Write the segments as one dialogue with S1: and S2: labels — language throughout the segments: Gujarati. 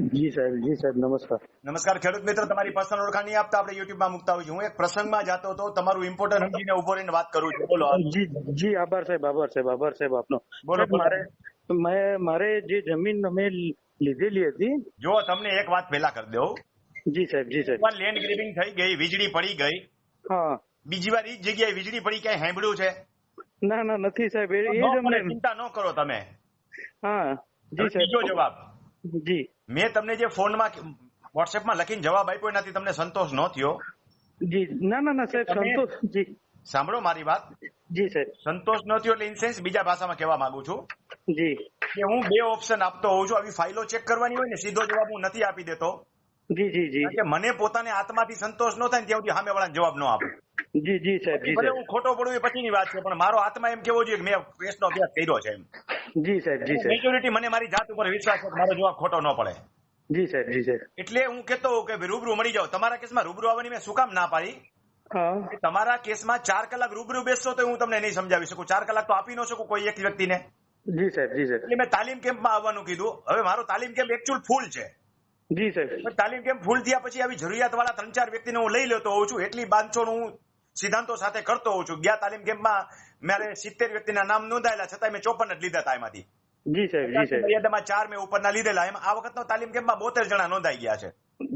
S1: જી સાહેબ જી સાહેબ નમસ્કાર.
S2: નમસ્કાર. ખેડૂત મિત્ર તમારી પર્સનલ ઓળખાણ નહીં આપતા આપણે યુટ્યુબમાં મુકતા હોય છે હું એક પ્રસંગમાં જતો હતો. તમારું ઇમ્પોર્ટન્ટ સમજીને ઊભો રહીને વાત કરું છું. બોલો
S1: જી જી આભાર સાહેબ આભાર સાહેબ આભાર સાહેબ આપનો.
S2: બોલો,
S1: મારે મેં મારે જે જમીન અમે લીધેલી હતી.
S2: જો તમને એક વાત પહેલા કરી દઉં.
S1: જી સાહેબ જી સાહેબ.
S2: લેન્ડ ગ્રેબિંગ થઈ ગઈ વીજળી પડી ગઈ.
S1: હા.
S2: બીજી વાર ઈ જ જગ્યાએ વીજળી પડી ક્યાંય હેંભળ્યું છે?
S1: ના ના નથી સાહેબ એ એ જ અમને
S2: ચિંતા ન કરો તમે.
S1: હા. જી સાહેબ.
S2: જવાબ.
S1: જી.
S2: મેં તમને જે ફોનમાં વોટ્સએપમાં લખીને જવાબ આપ્યો એનાથી તમને સંતોષ ન થયો.
S1: જી ના ના ના સાહેબ સંતોષ જી.
S2: સાંભળો મારી વાત.
S1: જી સાહેબ.
S2: સંતોષ ન થયો એટલે ઇનસેન્સ બીજા ભાષામાં કહેવા માંગુ છું.
S1: જી.
S2: કે હું બે ઓપ્શન આપતો હોઉં છું આવી ફાઇલો ચેક કરવાની હોય ને સીધો જવાબ હું નથી આપી દેતો.
S1: જી જી જી.
S2: કે મને પોતાને આત્માથી સંતોષ ન થાય ને ત્યાં સુધી સામેવાળાને જવાબ ન આપું.
S1: જી જી સાહેબ જી
S2: હું ખોટો પડું એ પછીની વાત છે પણ મારો આત્મા એમ કેવો જોઈએ કે મેં કેસનો અભ્યાસ કર્યો છે એમ.
S1: જી સાહેબ જી સાહેબ.
S2: મેજોરિટી મને મારી જાત ઉપર વિશ્વાસ છે મારો જવાબ ખોટો ન પડે.
S1: જી સાહેબ જી સાહેબ.
S2: એટલે હું કહેતો હું કે રૂબરૂ મળી જાઓ. તમારા કેસમાં રૂબરૂ આવવાની મેં શું કામ ના પાડી? તમારા કેસમાં ચાર કલાક રૂબરૂ બેસશો તો હું તમને નહીં સમજાવી શકું. ચાર કલાક તો આપી ન શકું કોઈ એક વ્યક્તિને.
S1: જી સાહેબ જી સાહેબ.
S2: એટલે મેં તાલીમ કેમ્પમાં આવવાનું કીધું. હવે મારો તાલીમ કેમ્પ એકચ્યુઅલ ફૂલ છે.
S1: જી સાહેબ.
S2: તાલીમ કેમ્પ ફૂલ થયા પછી આવી જરૂરિયાત વાળા ત્રણ ચાર વ્યક્તિને હું લઈ લેતો હોઉં છું. એટલી બાંધછોડ હું સિદ્ધાંતો સાથે કરતો હોઉં છું. ગયા તાલીમ કેમ્પમાં મારે સિત્તેર વ્યક્તિના નામ નોંધાયેલા છતાં મેં ચોપન જ લીધા હતા એમાંથી.
S1: જી સાહેબ જી સાહેબ.
S2: મર્યાદામાં ચાર મેં ઉપરના લીધેલા. એમ આ વખતનો તાલીમ કેમ્પમાં બોતેર જણા નોંધાઈ ગયા છે.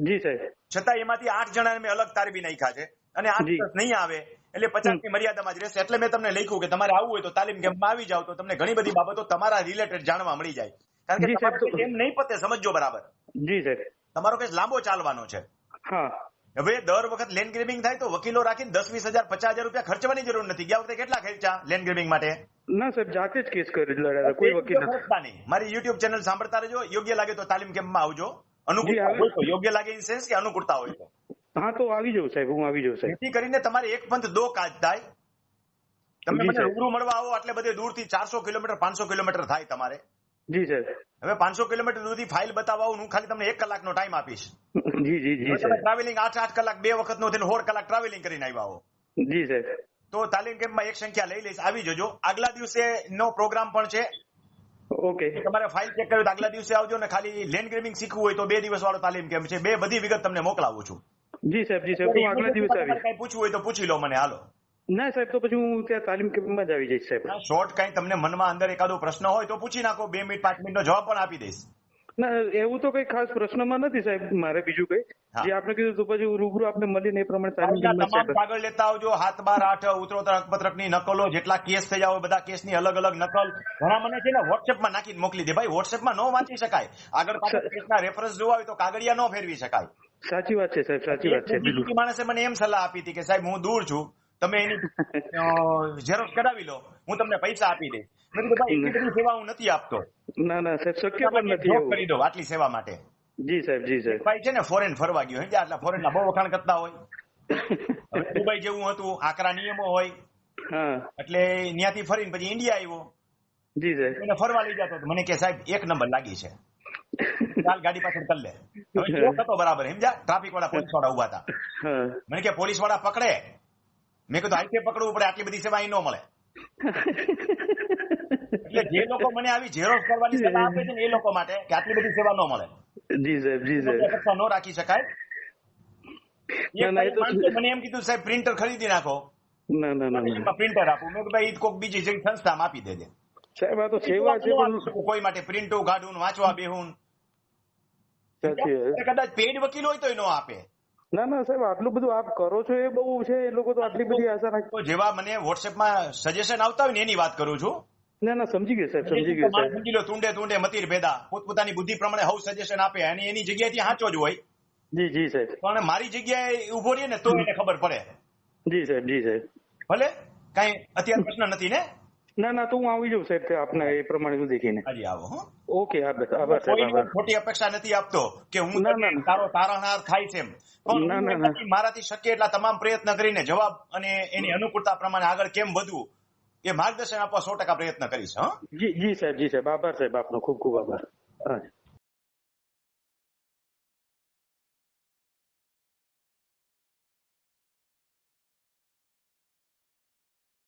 S1: જી સાહેબ.
S2: છતાં એમાંથી આઠ જણાને મેં અલગ તારવી નાખ્યા છે અને આઠ નહીં આવે એટલે પચાસની મર્યાદામાં જ રહેશે. એટલે મેં તમને લખ્યું કે તમારે આવવું હોય તો તાલીમ કેમ્પમાં આવી જાવ તો તમને ઘણી બધી બાબતો તમારા રિલેટેડ જાણવા મળી જાય. કારણ કે એમ નહીં પતે સમજો બરાબર.
S1: જી સાહેબ.
S2: તમારો કેસ લાંબો ચાલવાનો છે.
S1: હા.
S2: હવે દર વખત લેન્ડ ગ્રેબિંગ થાય તો વકીલો રાખીને દસ વીસ હજાર પચાસ હજાર રૂપિયા ખર્ચવાની જરૂર નથી. ગયા વખતે કેટલા ખર્ચા લેન્ડ ગ્રેબિંગ માટે?
S1: ના સાહેબ જાતે જ કેસ કરી લડ્યા હતા કોઈ વકીલ નથી.
S2: ખર્ચતા નહીં મારી યુટ્યુબ ચેનલ સાંભળતા રહેજો. યોગ્ય લાગે તો તાલીમ કેમ્પમાં આવજો. અનુકૂળતા
S1: આવે.
S2: હોય તો યોગ્ય લાગે ઇન સેન્સ કે અનુકૂળતા હોય તો.
S1: હા તો આવી જાઉં સાહેબ હું આવી જાઉં સાહેબ.
S2: જેથી કરીને તમારે એક પંથ દો કાજ થાય. તમે
S1: જી,
S2: મને
S1: સાહેબ.
S2: રૂબરૂ મળવા આવો એટલે બધે દૂરથી ચારસો કિલોમીટર પાંચસો કિલોમીટર થાય તમારે.
S1: જી સર
S2: હવે પાંચસો કિલોમીટર સુધી ફાઇલ બતાવવા હું ખાલી તમને એક કલાકનો ટાઈમ આપીશ.
S1: જી જી જી
S2: તમે ટ્રાવેલિંગ આઠ આઠ કલાક બે વખત નો થઈને સોળ કલાક ટ્રાવેલિંગ કરીને આવ્યા હો.
S1: જી સર
S2: તો તાલીમ કેમ્પમાં એક સંખ્યા લઈ લઈશ આવી જજો. આગલા દિવસે નો પ્રોગ્રામ પણ છે.
S1: ઓકે.
S2: તમારે ફાઇલ ચેક કરવી આગલા દિવસે આવજો ને ખાલી લેન્ડ ગ્રેબિંગ શીખવું હોય તો બે દિવસ વાળો તાલીમ કેમ્પ છે. બે બધી વિગત તમને મોકલાવું છું.
S1: જી સાહેબ જી સાહેબ. હું આગલા દિવસે આવીશ.
S2: કઈ પૂછવું હોય તો પૂછી લો મને હાલો.
S1: ના સાહેબ તો પછી હું ત્યાં તાલીમ કેમ્પમાં જ આવી જઈશ સાહેબ.
S2: શોર્ટ કઈ તમને મનમાં અંદર એકાદો પ્રશ્ન હોય તો પૂછી નાખો. બે મિનિટ પાંચ મિનિટનો જવાબ પણ આપી દઈશ.
S1: ના એવું તો કઈ ખાસ પ્રશ્નમાં નથી સાહેબ મારે બીજું કઈ. જે આપણે કીધું તો પછી રૂબરૂ આપણે મળીને એ પ્રમાણે તાલીમ
S2: તમામ કાગળ લેતા આવજો હાથ બાર આઠ ઉત્તરોત્તર હકપત્રકની નકલો જેટલા કેસ થયા હોય બધા કેસની અલગ અલગ નકલ. ઘણા મને છે ને વોટ્સએપમાં નાખીને મોકલી દે. ભાઈ વોટ્સએપમાં ન વાંચી શકાય. આગળ પાછળ કેસના રેફરન્સ જોવા હોય તો કાગળિયા ન ફેરવી શકાય.
S1: સાચી વાત છે સાહેબ સાચી વાત છે
S2: બીજી માણસે મને એમ સલાહ આપી હતી કે સાહેબ હું દૂર છું. તમે એની ઝેરોક્ષ કઢાવી લો હું તમને પૈસા આપી દઈશ. મેં કીધું ભાઈ એટલી બધી સેવા હું નથી આપતો.
S1: ના ના સાહેબ શક્ય પણ નથી
S2: કરી દો આટલી સેવા માટે.
S1: જી સાહેબ જી સાહેબ.
S2: ભાઈ છે ને ફોરેન ફરવા ગયો હે આટલા ફોરેન ના બહુ વખાણ કરતા હોય. દુબઈ જેવું હતું આકરા નિયમો હોય. એટલે ત્યાંથી ફરીને પછી ઇન્ડિયા આવ્યો.
S1: જી સાહેબ.
S2: એને ફરવા લઈ જતો મને કે સાહેબ એક નંબર લાગી છે. ચાલ ગાડી પાછળ કર લે. હવે હતો બરાબર સમજા ટ્રાફિક વાળા પોલીસવાળા ઊભા હતા મને કે પોલીસવાળા પકડે. મેં કીધું આઈતે પકડવું પડે આટલી બધી સેવા અહીં ન મળે. એટલે જે લોકો મને આવી ઝેરોક્ષ કરવાની સેવા આપે છે ને એ લોકો માટે કે આટલી બધી સેવા ન મળે.
S1: જી સાહેબ જી સાહેબ.
S2: ન રાખી શકાય. મને એમ કીધું સાહેબ પ્રિન્ટર ખરીદી નાખો.
S1: ના ના ના ના.
S2: પ્રિન્ટર આપું. મેં ભાઈ કોક બીજી સંસ્થામાં આપી દેજે.
S1: સાહેબ આ તો સેવા છે પણ
S2: કોઈ માટે પ્રિન્ટો કાઢું વાંચવા બેહું કદાચ પેડ વકીલ હોય તો ન આપે.
S1: ના ના સાહેબ આટલું બધું આપ કરો છો એ બહુ છે એ લોકો તો આટલી બધી આશા રાખે
S2: જેવા મને વોટ્સએપમાં સજેશન આવતા હોય ને એની વાત કરું છું.
S1: ના ના સમજી ગયો સાહેબ સમજી ગયો સાહેબ.
S2: સમજી લો તુંડે તુંડે મતીર ભેદા પોતપોતાની બુદ્ધિ પ્રમાણે હવ સજેશન આપે અને એની જગ્યાએથી સાચો જ હોય.
S1: જી જી સાહેબ.
S2: પણ મારી જગ્યાએ ઊભો રહીએ ને તો એને ખબર પડે.
S1: જી સાહેબ જી સાહેબ.
S2: ભલે? કઈ અત્યારે પ્રશ્ન નથી ને?
S1: ના ના તો હું આવી જાઉં સાહેબ આપને એ પ્રમાણે હું દેખીને.
S2: આવો હો.
S1: ઓકે આભાર સાહેબ
S2: ખોટી અપેક્ષા નથી આપતો કે હું. તારો તારણહાર થાય છે એમ. પણ મારાથી શક્ય એટલા તમામ પ્રયત્ન કરીને જવાબ અને એની અનુકૂળતા પ્રમાણે આગળ કેમ વધવું એ માર્ગદર્શન આપવા સો ટકા પ્રયત્ન કરીશ હા.
S1: જી જી સાહેબ જી સાહેબ આભાર સાહેબ આપનો ખૂબ ખૂબ આભાર.